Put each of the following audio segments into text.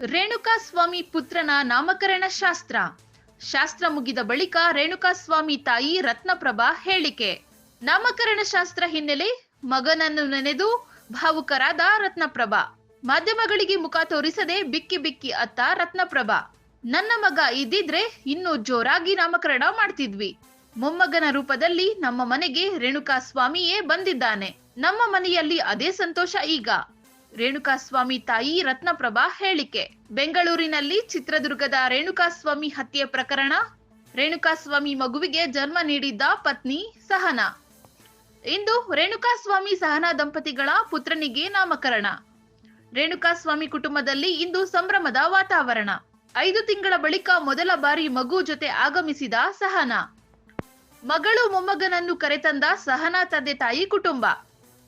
ರೇಣುಕಾ ಸ್ವಾಮಿ ಪುತ್ರನ ನಾಮಕರಣ ಶಾಸ್ತ್ರ. ಶಾಸ್ತ್ರ ಮುಗಿದ ಬಳಿಕ ರೇಣುಕಾ ಸ್ವಾಮಿ ತಾಯಿ ರತ್ನಪ್ರಭಾ ಹೇಳಿಕೆ. ನಾಮಕರಣ ಶಾಸ್ತ್ರ ಹಿನ್ನೆಲೆ ಮಗನನ್ನು ನೆನೆದು ಭಾವುಕರಾದ ರತ್ನಪ್ರಭಾ. ಮಾಧ್ಯಮಗಳಿಗೆ ಮುಖ ತೋರಿಸದೆ ಬಿಕ್ಕಿ ಬಿಕ್ಕಿ ಅತ್ತ ರತ್ನಪ್ರಭಾ. ನನ್ನ ಮಗ ಇದ್ದಿದ್ರೆ ಇನ್ನೂ ಜೋರಾಗಿ ನಾಮಕರಣ ಮಾಡ್ತಿದ್ವಿ. ಮೊಮ್ಮಗನ ರೂಪದಲ್ಲಿ ನಮ್ಮ ಮನೆಗೆ ರೇಣುಕಾ ಸ್ವಾಮಿಯೇ ಬಂದಿದ್ದಾನೆ. ನಮ್ಮ ಮನೆಯಲ್ಲಿ ಅದೇ ಸಂತೋಷ ಈಗ. ರೇಣುಕಾ ಸ್ವಾಮಿ ತಾಯಿ ರತ್ನಪ್ರಭಾ ಹೇಳಿಕೆ. ಬೆಂಗಳೂರಿನಲ್ಲಿ ಚಿತ್ರದುರ್ಗದ ರೇಣುಕಾಸ್ವಾಮಿ ಹತ್ಯೆ ಪ್ರಕರಣ. ರೇಣುಕಾಸ್ವಾಮಿ ಮಗುವಿಗೆ ಜನ್ಮ ನೀಡಿದ್ದ ಪತ್ನಿ ಸಹನಾ. ಇಂದು ರೇಣುಕಾಸ್ವಾಮಿ ಸಹನಾ ದಂಪತಿಗಳ ಪುತ್ರನಿಗೆ ನಾಮಕರಣ. ರೇಣುಕಾಸ್ವಾಮಿ ಕುಟುಂಬದಲ್ಲಿ ಇಂದು ಸಂಭ್ರಮದ ವಾತಾವರಣ. ಐದು ತಿಂಗಳ ಬಳಿಕ ಮೊದಲ ಬಾರಿ ಮಗು ಜೊತೆ ಆಗಮಿಸಿದ ಸಹನಾ. ಮಗಳು ಮೊಮ್ಮಗನನ್ನು ಕರೆತಂದ ಸಹನಾ ತಂದೆ ತಾಯಿ ಕುಟುಂಬ.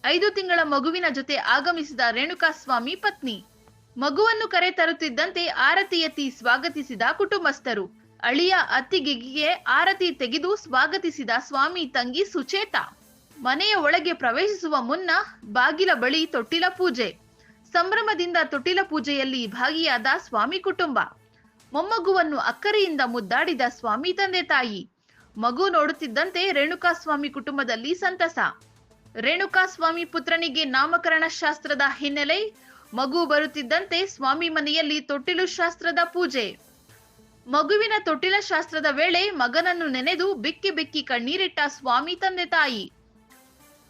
ಐದು ತಿಂಗಳ ಮಗುವಿನ ಜೊತೆ ಆಗಮಿಸಿದ ರೇಣುಕಾ ಸ್ವಾಮಿ ಪತ್ನಿ. ಮಗುವನ್ನು ಕರೆ ತರುತ್ತಿದ್ದಂತೆ ಆರತಿ ಎತ್ತಿ ಸ್ವಾಗತಿಸಿದ ಕುಟುಂಬಸ್ಥರು. ಅಳಿಯ ಅತ್ತಿಗೆಗೆ ಆರತಿ ತೆಗೆದು ಸ್ವಾಗತಿಸಿದ ಸ್ವಾಮಿ ತಂಗಿ ಸುಚೇತ. ಮನೆಯ ಒಳಗೆ ಪ್ರವೇಶಿಸುವ ಮುನ್ನ ಬಾಗಿಲ ಬಳಿ ತೊಟ್ಟಿಲ ಪೂಜೆ. ಸಂಭ್ರಮದಿಂದ ತೊಟ್ಟಿಲ ಪೂಜೆಯಲ್ಲಿ ಭಾಗಿಯಾದ ಸ್ವಾಮಿ ಕುಟುಂಬ. ಮೊಮ್ಮಗುವನ್ನು ಅಕ್ಕರೆಯಿಂದ ಮುದ್ದಾಡಿದ ಸ್ವಾಮಿ ತಂದೆ ತಾಯಿ. ಮಗು ನೋಡುತ್ತಿದ್ದಂತೆ ರೇಣುಕಾ ಸ್ವಾಮಿ ಕುಟುಂಬದಲ್ಲಿ ಸಂತಸ. ರೇಣುಕಾ ಸ್ವಾಮಿ ಪುತ್ರನಿಗೆ ನಾಮಕರಣ ಶಾಸ್ತ್ರದ ಹಿನ್ನೆಲೆ ಮಗು ಬರುತ್ತಿದ್ದಂತೆ ಸ್ವಾಮಿ ಮನೆಯಲ್ಲಿ ತೊಟ್ಟಿಲು ಶಾಸ್ತ್ರದ ಪೂಜೆ. ಮಗುವಿನ ತೊಟ್ಟಿಲ ಶಾಸ್ತ್ರದ ವೇಳೆ ಮಗನನ್ನು ನೆನೆದು ಬಿಕ್ಕಿ ಬಿಕ್ಕಿ ಕಣ್ಣೀರಿಟ್ಟ ಸ್ವಾಮಿ ತಂದೆ ತಾಯಿ.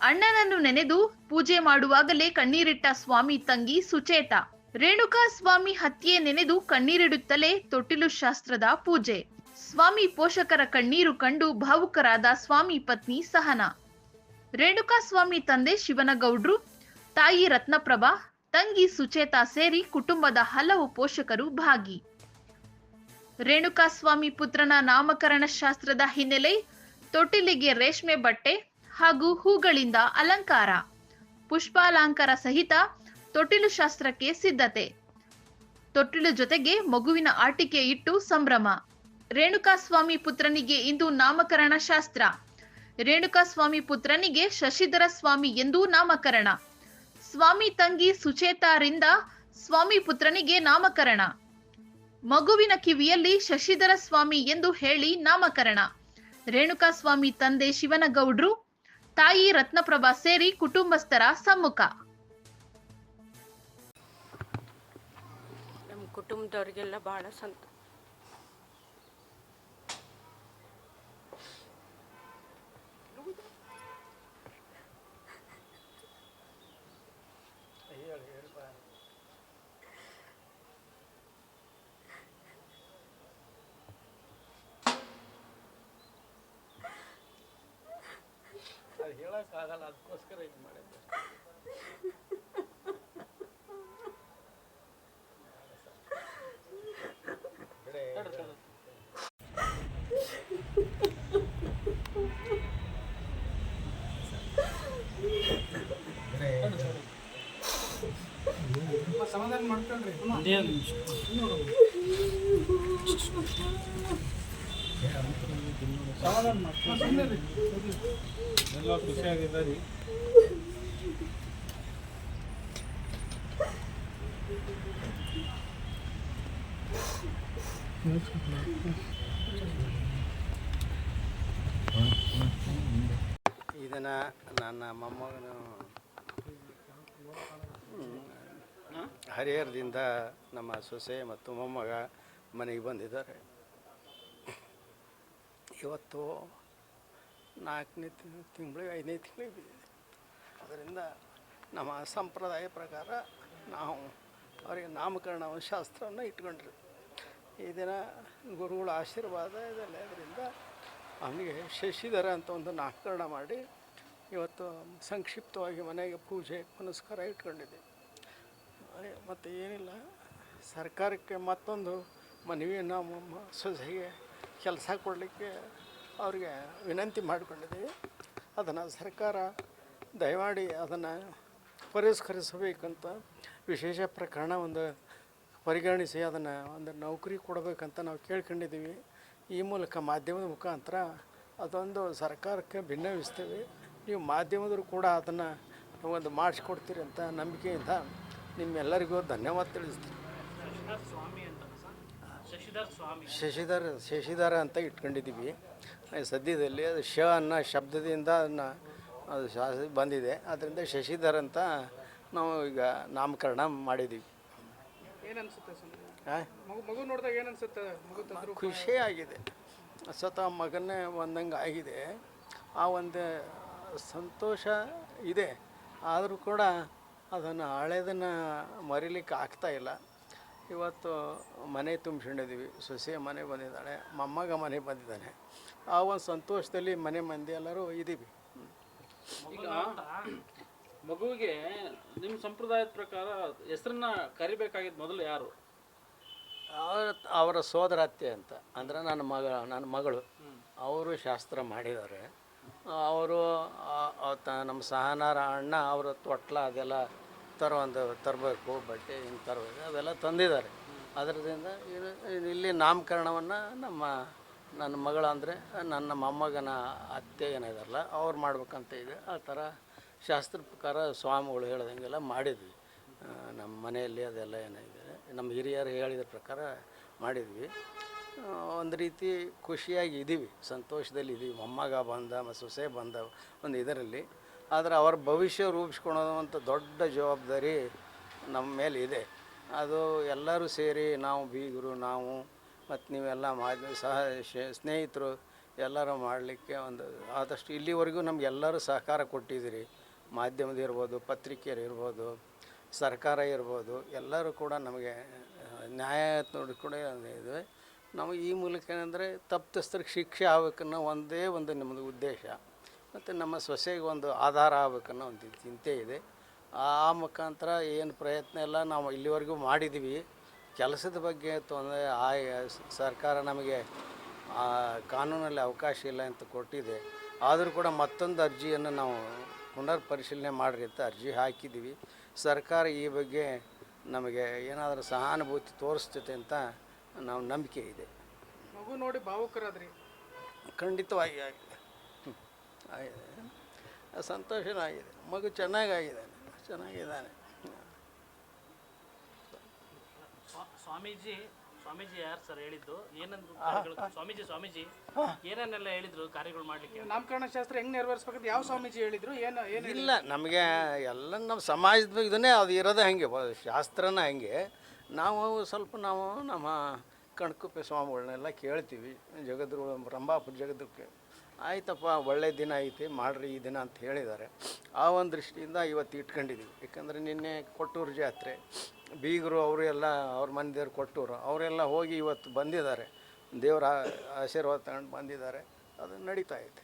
ಅಣ್ಣನನ್ನು ನೆನೆದು ಪೂಜೆ ಮಾಡುವಾಗಲೇ ಕಣ್ಣೀರಿಟ್ಟ ಸ್ವಾಮಿ ತಂಗಿ ಸುಚೇತ. ರೇಣುಕಾ ಸ್ವಾಮಿ ಹತ್ಯೆ ನೆನೆದು ಕಣ್ಣೀರಿಡುತ್ತಲೇ ತೊಟ್ಟಿಲು ಶಾಸ್ತ್ರದ ಪೂಜೆ. ಸ್ವಾಮಿ ಪೋಷಕರ ಕಣ್ಣೀರು ಕಂಡು ಭಾವುಕರಾದ ಸ್ವಾಮಿ ಪತ್ನಿ ಸಹನಾ. ರೇಣುಕಾ ಸ್ವಾಮಿ ತಂದೆ ಶಿವನಗೌಡ್ರು, ತಾಯಿ ರತ್ನಪ್ರಭಾ, ತಂಗಿ ಸುಚೇತಾ ಸೇರಿ ಕುಟುಂಬದ ಹಲವು ಪೋಷಕರು ಭಾಗಿ. ರೇಣುಕಾಸ್ವಾಮಿ ಪುತ್ರನ ನಾಮಕರಣ ಶಾಸ್ತ್ರದ ಹಿನ್ನೆಲೆ ತೊಟ್ಟಿಲಿಗೆ ರೇಷ್ಮೆ ಬಟ್ಟೆ ಹಾಗೂ ಹೂಗಳಿಂದ ಅಲಂಕಾರ. ಪುಷ್ಪಾಲಂಕಾರ ಸಹಿತ ತೊಟ್ಟಿಲು ಶಾಸ್ತ್ರಕ್ಕೆ ಸಿದ್ಧತೆ. ತೊಟ್ಟಿಲು ಜೊತೆಗೆ ಮಗುವಿನ ಆಟಿಕೆ ಇಟ್ಟು ಸಂಭ್ರಮ. ರೇಣುಕಾಸ್ವಾಮಿ ಪುತ್ರನಿಗೆ ಇಂದು ನಾಮಕರಣ ಶಾಸ್ತ್ರ. ರೇಣುಕಾ ಸ್ವಾಮಿ ಪುತ್ರನಿಗೆ ಶಶಿಧರ ಸ್ವಾಮಿ ಎಂದು ನಾಮಕರಣ. ಸ್ವಾಮಿ ತಂಗಿ ಸುಚೇತಾರಿಂದ ಸ್ವಾಮಿ ಪುತ್ರನಿಗೆ ನಾಮಕರಣ. ಮಗುವಿನ ಕಿವಿಯಲ್ಲಿ ಶಶಿಧರ ಸ್ವಾಮಿ ಎಂದು ಹೇಳಿ ನಾಮಕರಣ. ರೇಣುಕಾ ಸ್ವಾಮಿ ತಂದೆ ಶಿವನಗೌಡ್ರು, ತಾಯಿ ರತ್ನಪ್ರಭಾ ಸೇರಿ ಕುಟುಂಬಸ್ಥರ ಸಮ್ಮುಖ. ನಮ್ಮ ಕುಟುಂಬದವ್ರಿಗೆಲ್ಲ ಬಹಳ ಸಂತ ಹೇಳೋಕ್ಕಾಗಲ್ಲ ಅದಕ್ಕೋಸ್ಕರ ಇದು ಮಾಡಿದ್ದೆ. ಸಮಾಧಾನ ಮಾಡ್ಕೊಳ್ರಿ. ಸಮಾಧಾನ ಮಾಡ್ಕೊಂಡು ಎಲ್ಲ ಖುಷಿಯಾಗಿದ್ದಾರೆ. ಇದನ್ನು ನನ್ನ ಮೊಮ್ಮಗನು ಹರಿಹರದಿಂದ ನಮ್ಮ ಸೊಸೆ ಮತ್ತು ಮೊಮ್ಮಗ ಮನೆಗೆ ಬಂದಿದ್ದಾರೆ. ಇವತ್ತು ನಾಲ್ಕನೇ ತಿಂಗಳಿಗೆ ಐದನೇ ತಿಂಗಳಿಗೆ ಬಿದ್ದಿದೆ ಅದರಿಂದ ನಮ್ಮ ಸಂಪ್ರದಾಯ ಪ್ರಕಾರ ನಾವು ಅವರಿಗೆ ನಾಮಕರಣ ಶಾಸ್ತ್ರವನ್ನು ಇಟ್ಕೊಂಡ್ರಿ. ಈ ದಿನ ಗುರುಗಳ ಆಶೀರ್ವಾದ ಇದೆಲ್ಲ. ಅದರಿಂದ ಅವನಿಗೆ ಶಶಿಧರ ಅಂತ ಒಂದು ನಾಮಕರಣ ಮಾಡಿ ಇವತ್ತು ಸಂಕ್ಷಿಪ್ತವಾಗಿ ಮನೆಗೆ ಪೂಜೆ, ಪುನಸ್ಕಾರ ಇಟ್ಕೊಂಡಿದ್ದೀವಿ ಅದೇ ಮತ್ತು ಏನಿಲ್ಲ. ಸರ್ಕಾರಕ್ಕೆ ಮತ್ತೊಂದು ಮನವಿಯನ್ನು ಸೊಸೆಗೆ ಕೆಲಸ ಕೊಡಲಿಕ್ಕೆ ಅವರಿಗೆ ವಿನಂತಿ ಮಾಡಿಕೊಂಡಿದ್ದೀವಿ. ಅದನ್ನು ಸರ್ಕಾರ ದಯಮಾಡಿ ಅದನ್ನು ಪರಿಷ್ಕರಿಸಬೇಕಂತ ವಿಶೇಷ ಪ್ರಕರಣ ಒಂದು ಪರಿಗಣಿಸಿ ಅದನ್ನು ಒಂದು ನೌಕರಿ ಕೊಡಬೇಕಂತ ನಾವು ಕೇಳ್ಕೊಂಡಿದ್ದೀವಿ. ಈ ಮೂಲಕ ಮಾಧ್ಯಮದ ಮುಖಾಂತರ ಅದೊಂದು ಸರ್ಕಾರಕ್ಕೆ ಭಿನ್ನವಿಸ್ತೇವೆ. ನೀವು ಮಾಧ್ಯಮದವರು ಕೂಡ ಅದನ್ನು ಒಂದು ಮಾಡಿಸ್ಕೊಡ್ತೀರಿ ಅಂತ ನಂಬಿಕೆಯಿಂದ ನಿಮ್ಮೆಲ್ಲರಿಗೂ ಧನ್ಯವಾದ ತಿಳಿಸ್ತೀನಿ. ಶಶಿಧರ್ ಶಶಿಧರ ಅಂತ ಇಟ್ಕೊಂಡಿದ್ದೀವಿ. ಸದ್ಯದಲ್ಲಿ ಅದು ಶ ಅನ್ನೋ ಶಬ್ದದಿಂದ ಅದನ್ನು ಅದು ಶಾಸ ಬಂದಿದೆ. ಅದರಿಂದ ಶಶಿಧರ್ ಅಂತ ನಾವು ಈಗ ನಾಮಕರಣ ಮಾಡಿದ್ದೀವಿ. ಏನು ಅನ್ಸುತ್ತೆ ಸರ್ ಮಗು ಮಗು ನೋಡಿದಾಗ ಏನು ಮಗು ತಂದ್ರು ಖುಷಿ ಆಗಿದೆ. ಸ್ವತಃ ಮಗನೇ ಒಂದಂಗೆ ಆಗಿದೆ. ಆ ಒಂದು ಸಂತೋಷ ಇದೆ. ಆದರೂ ಕೂಡ ಅದನ್ನು ಹಳೆದನ್ನು ಮರಿಲಿಕ್ಕೆ ಆಗ್ತಾ ಇಲ್ಲ. ಇವತ್ತು ಮನೆ ತುಂಬಿಸ್ಕೊಂಡಿದ್ದೀವಿ. ಸೊಸೆ ಮನೆ ಬಂದಿದ್ದಾಳೆ ಮೊಮ್ಮಗ ಮನೆ ಬಂದಿದ್ದಾನೆ. ಆ ಒಂದು ಸಂತೋಷದಲ್ಲಿ ಮನೆ ಮಂದಿ ಎಲ್ಲರೂ ಇದ್ದೀವಿ ಈಗ ಮಗುವಿಗೆ ನಿಮ್ಮ ಸಂಪ್ರದಾಯದ ಪ್ರಕಾರ ಹೆಸರನ್ನ ಕರಿಬೇಕಾಗಿದ್ದು ಮೊದಲು ಯಾರು? ಅವರ ಅವರ ಸೋದರತ್ತೆ ಅಂತ. ಅಂದರೆ ನನ್ನ ಮಗ ನನ್ನ ಮಗಳು. ಅವರು ಶಾಸ್ತ್ರ ಮಾಡಿದ್ದಾರೆ. ಅವರು ನಮ್ಮ ಸಹನಾರ ಅಣ್ಣ ಅವರ ತೊಟ್ಲ ಅದೆಲ್ಲ ತರುವಂಥ ತರಬೇಕು, ಬಟ್ಟೆ ಹಿಂಗೆ ತರಬೇಕು, ಅವೆಲ್ಲ ತಂದಿದ್ದಾರೆ. ಅದರಿಂದ ಇಲ್ಲಿ ನಾಮಕರಣವನ್ನು ನಮ್ಮ, ನನ್ನ ಮಗಳ ಅಂದರೆ ನನ್ನ ಮೊಮ್ಮಗನ ಅತ್ತೆ ಏನಿದಾರಲ್ಲ ಅವ್ರು ಮಾಡ್ಬೇಕಂತ ಇದೆ. ಆ ಥರ ಶಾಸ್ತ್ರ ಪ್ರಕಾರ ಸ್ವಾಮಿಗಳು ಹೇಳ್ದಂಗೆಲ್ಲ ಮಾಡಿದ್ವಿ. ನಮ್ಮ ಮನೆಯಲ್ಲಿ ಅದೆಲ್ಲ ಏನಿದೆ ನಮ್ಮ ಹಿರಿಯರು ಹೇಳಿದ ಪ್ರಕಾರ ಮಾಡಿದ್ವಿ. ಒಂದು ರೀತಿ ಖುಷಿಯಾಗಿ ಇದ್ದೀವಿ ಸಂತೋಷದಲ್ಲಿ ಇದ್ದೀವಿ ಮೊಮ್ಮಗ ಬಂದ ಮತ್ತು ಸೊಸೆ ಬಂದ ಒಂದು ಇದರಲ್ಲಿ. ಆದರೆ ಅವರ ಭವಿಷ್ಯ ರೂಪಿಸ್ಕೊಳ್ಳೋದಂಥ ದೊಡ್ಡ ಜವಾಬ್ದಾರಿ ನಮ್ಮ ಮೇಲೆ ಇದೆ. ಅದು ಎಲ್ಲರೂ ಸೇರಿ ನಾವು ಬೀಗರು ನಾವು ಮತ್ತು ನೀವೆಲ್ಲ ಮಾಧ್ಯಮ ಸಹ ಸ್ನೇಹಿತರು ಎಲ್ಲರೂ ಮಾಡಲಿಕ್ಕೆ ಒಂದು ಆದಷ್ಟು ಇಲ್ಲಿವರೆಗೂ ನಮಗೆಲ್ಲರೂ ಸಹಕಾರ ಕೊಟ್ಟಿದ್ದೀರಿ. ಮಾಧ್ಯಮದ ಇರ್ಬೋದು, ಪತ್ರಿಕೆಯರು ಇರ್ಬೋದು, ಸರ್ಕಾರ ಇರ್ಬೋದು, ಎಲ್ಲರೂ ಕೂಡ ನಮಗೆ ನ್ಯಾಯ ನೋಡಿ ಕೂಡ ಇದು. ನಾವು ಈ ಮೂಲಕ ಏನಂದರೆ ತಪ್ಪಿತಸ್ಥರಿಗೆ ಶಿಕ್ಷೆ ಆಗಬೇಕನ್ನೋ ಒಂದೇ ಒಂದು ನಮ್ಮದು ಉದ್ದೇಶ. ಮತ್ತು ನಮ್ಮ ಸೊಸೆಗೆ ಒಂದು ಆಧಾರ ಆಗಬೇಕನ್ನೋ ಒಂದು ಚಿಂತೆ ಇದೆ. ಆ ಮುಖಾಂತರ ಏನು ಪ್ರಯತ್ನ ಎಲ್ಲ ನಾವು ಇಲ್ಲಿವರೆಗೂ ಮಾಡಿದ್ದೀವಿ ಕೆಲಸದ ಬಗ್ಗೆ ತೊಂದರೆ ಆ ಸರ್ಕಾರ ನಮಗೆ ಆ ಕಾನೂನಲ್ಲಿ ಅವಕಾಶ ಇಲ್ಲ ಅಂತ ಕೊಟ್ಟಿದೆ. ಆದರೂ ಕೂಡ ಮತ್ತೊಂದು ಅರ್ಜಿಯನ್ನು ನಾವು ಪುನರ್ ಪರಿಶೀಲನೆ ಮಾಡಿರಿ ಅಂತ ಅರ್ಜಿ ಹಾಕಿದ್ದೀವಿ ಸರ್ಕಾರ ಈ ಬಗ್ಗೆ ನಮಗೆ ಏನಾದರೂ ಸಹಾನುಭೂತಿ ತೋರಿಸ್ತೈತೆ ಅಂತ ನಾವು ನಂಬಿಕೆ ಇದೆ. ಮಗು ನೋಡಿ ಭಾವುಕರಾದ್ರಿ. ಖಂಡಿತವಾಗಿ. ಆಗಿದೆ. ಸಂತೋಷನಾಗಿದೆ. ಮಗು ಚೆನ್ನಾಗಾಗಿದ್ದಾನೆ ಚೆನ್ನಾಗಿದ್ದಾನೆ. ಸ್ವಾ- ಸ್ವಾಮೀಜಿ ಸ್ವಾಮೀಜಿ ಯಾರು ಸರ್ ಹೇಳಿದ್ದು? ಏನಂದ್ರು ಸ್ವಾಮೀಜಿ ಸ್ವಾಮೀಜಿ ಏನನ್ನೆಲ್ಲ ಹೇಳಿದ್ರು ಕಾರ್ಯಗಳು ಮಾಡ್ಲಿಕ್ಕೆ? ನಾಮಕರಣ ಶಾಸ್ತ್ರ ಹೆಂಗ್ ನೆರವೇರಿಸ್ಬೇಕಂತ ಯಾವ ಸ್ವಾಮೀಜಿ ಹೇಳಿದ್ರು? ಏನು ಏನು ಇಲ್ಲ ನಮಗೆ ಎಲ್ಲ ನಮ್ಮ ಸಮಾಜದ ಇದನ್ನೇ ಅದು ಇರೋದೇ ಹಾಗೆ. ಶಾಸ್ತ್ರನ ಹಂಗೆ. ನಾವು ಸ್ವಲ್ಪ ನಾವು ನಮ್ಮ ಕಣ್ಕುಪ್ಪೆ ಸ್ವಾಮಿಗಳನ್ನೆಲ್ಲ ಕೇಳ್ತೀವಿ. ಜಗದ್ರು ರಂಭಾಪುರ ಜಗದಕ್ಕೆ ಆಯ್ತಪ್ಪ, ಒಳ್ಳೆ ದಿನ ಐತಿ, ಮಾಡ್ರಿ ಈ ದಿನ ಅಂತ ಹೇಳಿದ್ದಾರೆ. ಆ ಒಂದು ದೃಷ್ಟಿಯಿಂದ ಇವತ್ತು ಇಟ್ಕೊಂಡಿದ್ದೀವಿ ಯಾಕಂದರೆ ನಿನ್ನೆ ಕೊಟ್ಟೂರು ಜಾತ್ರೆ, ಬೀಗರು ಅವರು ಎಲ್ಲ, ಅವ್ರ ಮನೆದೇವ್ರು ಕೊಟ್ಟೂರು, ಅವರೆಲ್ಲ ಹೋಗಿ ಇವತ್ತು ಬಂದಿದ್ದಾರೆ. ದೇವರ ಆಶೀರ್ವಾದ ತಗೊಂಡು ಬಂದಿದ್ದಾರೆ. ಅದು ನಡೀತಾ ಐತೆ.